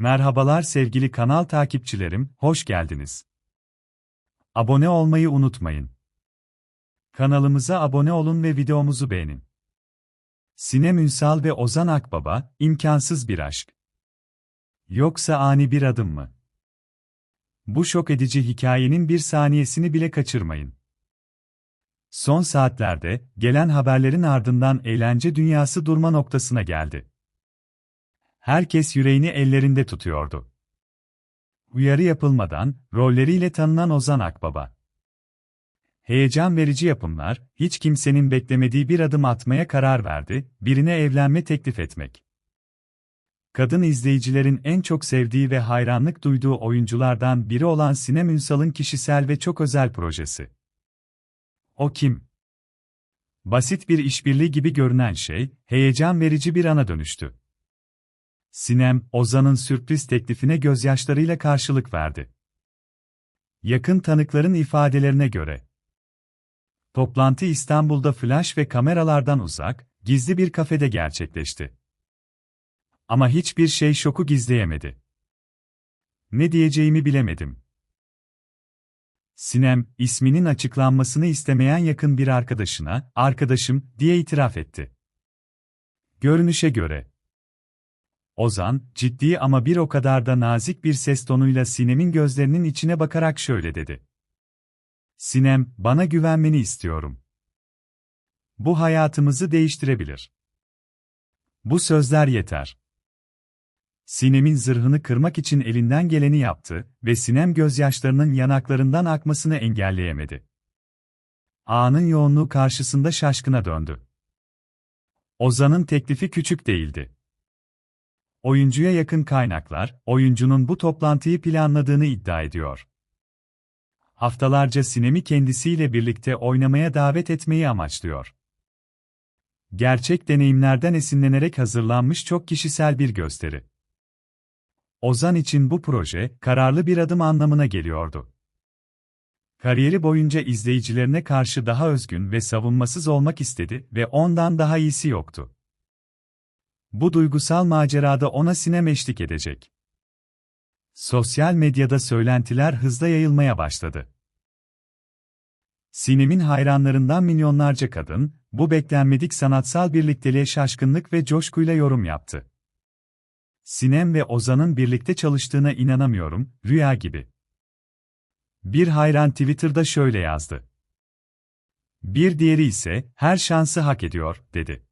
Merhabalar sevgili kanal takipçilerim, hoş geldiniz. Abone olmayı unutmayın. Kanalımıza abone olun ve videomuzu beğenin. Sinem Ünsal ve Ozan Akbaba, imkansız bir aşk. Yoksa ani bir adım mı? Bu şok edici hikayenin bir saniyesini bile kaçırmayın. Son saatlerde, gelen haberlerin ardından eğlence dünyası durma noktasına geldi. Herkes yüreğini ellerinde tutuyordu. Uyarı yapılmadan, rolleriyle tanınan Ozan Akbaba. Heyecan verici yapımlar, hiç kimsenin beklemediği bir adım atmaya karar verdi, birine evlenme teklif etmek. Kadın izleyicilerin en çok sevdiği ve hayranlık duyduğu oyunculardan biri olan Sinem Ünsal'ın kişisel ve çok özel projesi. O kim? Basit bir işbirliği gibi görünen şey, heyecan verici bir ana dönüştü. Sinem, Ozan'ın sürpriz teklifine gözyaşlarıyla karşılık verdi. Yakın tanıkların ifadelerine göre, toplantı İstanbul'da flash ve kameralardan uzak, gizli bir kafede gerçekleşti. Ama hiçbir şey şoku gizleyemedi. Ne diyeceğimi bilemedim. Sinem, isminin açıklanmasını istemeyen yakın bir arkadaşına, arkadaşım, diye itiraf etti. Görünüşe göre, Ozan, ciddi ama bir o kadar da nazik bir ses tonuyla Sinem'in gözlerinin içine bakarak şöyle dedi. Sinem, bana güvenmeni istiyorum. Bu hayatımızı değiştirebilir. Bu sözler yeter. Sinem'in zırhını kırmak için elinden geleni yaptı ve Sinem gözyaşlarının yanaklarından akmasını engelleyemedi. Ağanın yoğunluğu karşısında şaşkına döndü. Ozan'ın teklifi küçük değildi. Oyuncuya yakın kaynaklar, oyuncunun bu toplantıyı planladığını iddia ediyor. Haftalarca Sinem'i kendisiyle birlikte oynamaya davet etmeyi amaçlıyor. Gerçek deneyimlerden esinlenerek hazırlanmış çok kişisel bir gösteri. Ozan için bu proje, kararlı bir adım anlamına geliyordu. Kariyeri boyunca izleyicilerine karşı daha özgün ve savunmasız olmak istedi ve ondan daha iyisi yoktu. Bu duygusal macerada ona sinem eşlik edecek. Sosyal medyada söylentiler hızla yayılmaya başladı. Sinem'in hayranlarından milyonlarca kadın, bu beklenmedik sanatsal birlikteliğe şaşkınlık ve coşkuyla yorum yaptı. Sinem ve Ozan'ın birlikte çalıştığına inanamıyorum, rüya gibi. Bir hayran Twitter'da şöyle yazdı. Bir diğeri ise, her şansı hak ediyor, dedi.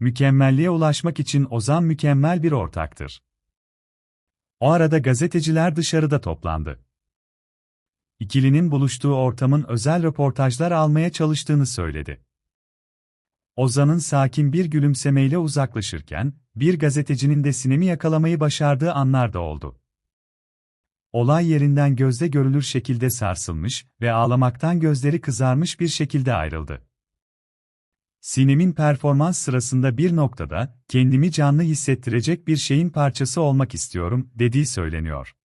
Mükemmelliğe ulaşmak için Ozan mükemmel bir ortaktır. O arada gazeteciler dışarıda toplandı. İkilinin buluştuğu ortamın özel röportajlar almaya çalıştığını söyledi. Ozan'ın sakin bir gülümsemeyle uzaklaşırken, bir gazetecinin de sinemi yakalamayı başardığı anlar da oldu. Olay yerinden gözde görülür şekilde sarsılmış ve ağlamaktan gözleri kızarmış bir şekilde ayrıldı. Sinem'in performans sırasında bir noktada, kendimi canlı hissettirecek bir şeyin parçası olmak istiyorum, dediği söyleniyor.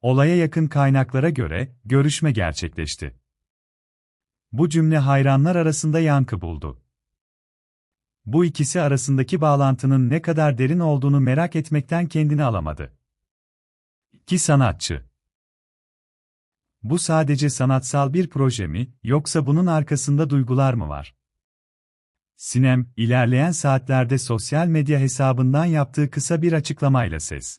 Olaya yakın kaynaklara göre, görüşme gerçekleşti. Bu cümle hayranlar arasında yankı buldu. Bu ikisi arasındaki bağlantının ne kadar derin olduğunu merak etmekten kendini alamadı. İki sanatçı. Bu sadece sanatsal bir proje mi, yoksa bunun arkasında duygular mı var? Sinem, ilerleyen saatlerde sosyal medya hesabından yaptığı kısa bir açıklamayla ses